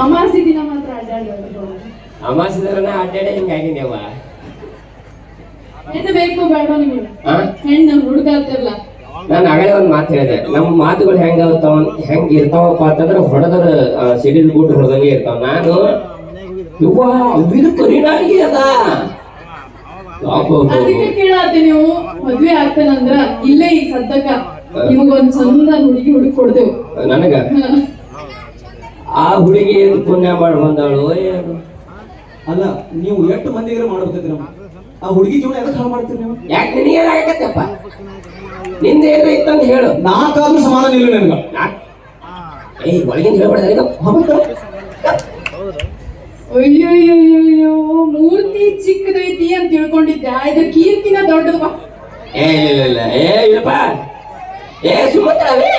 ಅಮಾಸಿ ದಿನ ಮಾತ್ರ ಅಡ್ಡಾಡೋದು ಅಮಾಸಿದ್ರನ ಅಡ್ಡಾಡೆ ಹಿಂಗಾಗಿನ್ಯವ ಹೆಣ್ಣು ಬೇಕು ಬೇಡ ನಿಮಗೆ? ಹೆಣ್ಣು ಹುಡುಗ ಆಗ್ತಿರಲ್ಲ ನಾನು ಆಗಲೇ ಒಂದು ಮಾತು ಹೇಳಿದೆ. ನಮ್ಮ ಮಾತುಗಳು ಹೆಂಗ ಹೆಂಗ್ ಇರ್ತಾವಪ್ಪ ಅಂತಂದ್ರೆ ಹೊಡೆದ್ರ ಸಿಡಿದ ಗುಟ್ಟು ಹೊಡೆದಂಗೆ ಇರ್ತಾವ. ನಾನು ಇವ್ವ ಅವಿನ ಕರಿನಾಗಿ ಅದ. ಅದಕ್ಕೆ ಕೇಳತ್ತೆ ನೀವು ಮದ್ವೆ ಆಗ್ತಾನಂದ್ರ ಇಲ್ಲೇ ಈಗ ಸದ್ದಕ್ಕ ನಿಮಗೊಂದ್ ಚಂದ ಹುಡುಗಿ ಹುಡುಕ್ ಕೊಡ್ತೇವೆ. ನನಗ? ಆ ಹುಡುಗಿ ಏನು ಪುಣ್ಯ ಮಾಡಿ ಬಂದಾಳು? ಏನು ಅಲ್ಲ ನೀವು ಎಷ್ಟು ಮಂದಿಗೆ ಮಾಡ್ಬೇಕೈತಿ ಆ ಹುಡುಗಿ ಜೀವನ ಎದಕ್ಕೆ ಹಾಳು ಮಾಡ್ತೀರಿ ನೀವು? ಯಾಕೆ ನಿನಗೆ ಆಗತ್ತಪ್ಪ ನಿಂದ ಏನು ಇತ್ತಂತ ಹೇಳು. ನಾಲ್ಕಾದ್ರೂ ಸಮಾನ ಇಲ್ಲ ನಿನ್ಗ. ಏಯ್ ಒಳಗಿಂದ ಹೇಳ್ಬೇಡ ಅಯ್ಯೋ ಮೂರ್ತಿ ಚಿಕ್ಕದೈತಿ ಅಂತ ತಿಳ್ಕೊಂಡಿದ್ದೆ. ಇದ್ರ ಕೀರ್ತಿನ ದೊಡ್ಡದಪ್ಪ ಏ ಇಲ್ಲ ಇಲ್ಲ. ಏ ಇಲ್ಲಪ್ಪ. ಏ ಸುಮತ್ರವೇ.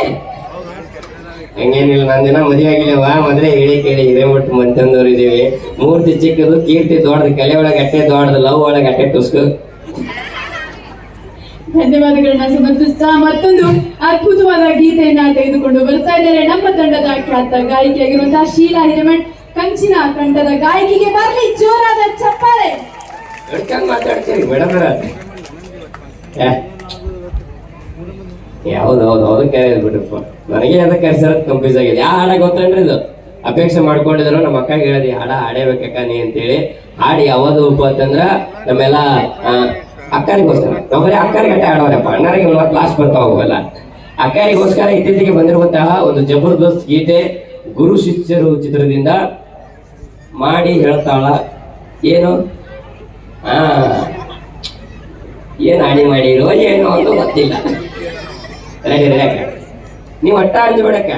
ಹಂಗೇನಿಲ್ಲ ನಂದಿನ ಮದುವೆ ಆಗಿಲ್ಲವ ಮೊದಲೇ ಹೇಳಿ ಕೇಳಿ ಹಿರೇಮಠ ಮಂತಂದವ್ರು ಇದೀವಿ. ಮೂರ್ತಿ ಚಿಕ್ಕದು ಕೀರ್ತಿ ದೊಡ್ಡದು ಕಲೆ ಒಳಗೆ ಅಟ್ಟೆ ದೊಡ್ಡದು ಲವ್ ಒಳಗೆ ಅಟ್ಟೆ ಟುಸ್ಕು ಧನ್ಯವಾದಗಳನ್ನ ಸಮರ್ಪಿಸ್ತಾ ಮತ್ತೊಂದು ಅದ್ಭುತವಾದ ಗೀತೆಯನ್ನ ತೆಗೆದುಕೊಂಡು ಬರ್ತಾ ಇದ್ದಾರೆ ನಮ್ಮ ತಂಡದ ಖ್ಯಾತ ಗಾಯಕಿಯಾಗಿರುವಂತಹ ಶೀಲಾ ಹಿರೇಮಠ್. ಕಂಚಿನ ತಂಡದ ಗಾಯಕಿಗೆ ಬರಲಿ ಜೋರಾದ ಚಪ್ಪಾಳೆ. ಮಾತಾಡ್ತೀರಿ ಮೇಡಮ್ ಯಾವ್ದು ಹೌದು ಕರೆ ಬಿಡ್ರಪ್ಪ ನನಗೆ ಅದಕ್ಕೆ ಕನ್ಫ್ಯೂಸ್ ಆಗಿದೆ. ಯಾವ ಹಾಡ ಗೊತ್ತೇನ್ರಿ ಇದು? ಅಪೇಕ್ಷೆ ಮಾಡ್ಕೊಂಡಿದ್ರು, ನಮ್ಮ ಅಕ್ಕ ಹೇಳಿದ್ರಿ ಹಾಡ ಹಾಡೇಬೇಕಕ್ಕ ನೀ ಅಂತೇಳಿ. ಹಾಡಿ ಯಾವುದು ಉಪ ಅಂತಂದ್ರ, ನಮ್ಮೆಲ್ಲ ಅಕ್ಕರಿಗೋಸ್ಕರ. ನಾವು ಬರೀ ಅಕ್ಕರಿಗೆ ಅಟ್ಟೆ ಆಡೋರಪ್ಪ ಅಣ್ಣರಿಗೆ ಮತ್ತೆ ಲಾಸ್ಟ್ ಬರ್ತಾ ಹೋಗಲ್ಲ ಅಕ್ಕರಿಗೋಸ್ಕರ ಇತ್ತೀಚೆಗೆ ಬಂದಿರುವಂತಹ ಒಂದು ಜಬರ್ದಸ್ತ್ ಗೀತೆ, ಗುರು ಶಿಷ್ಯರು ಚಿತ್ರದಿಂದ ಮಾಡಿ ಹೇಳ್ತಾಳ. ಏನು? ಆ ಏನ್ ಹಾನಿ ಮಾಡಿರೋ ಏನು ಅಂತ ಗೊತ್ತಿಲ್ಲ. ನೀವು ಒಟ್ಟ ಅಂಜಬೇಡಕ್ಕ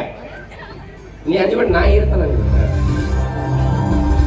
ನೀ ಅಂಜಬೇಡ ನಾ ಇರ್ತಾನ.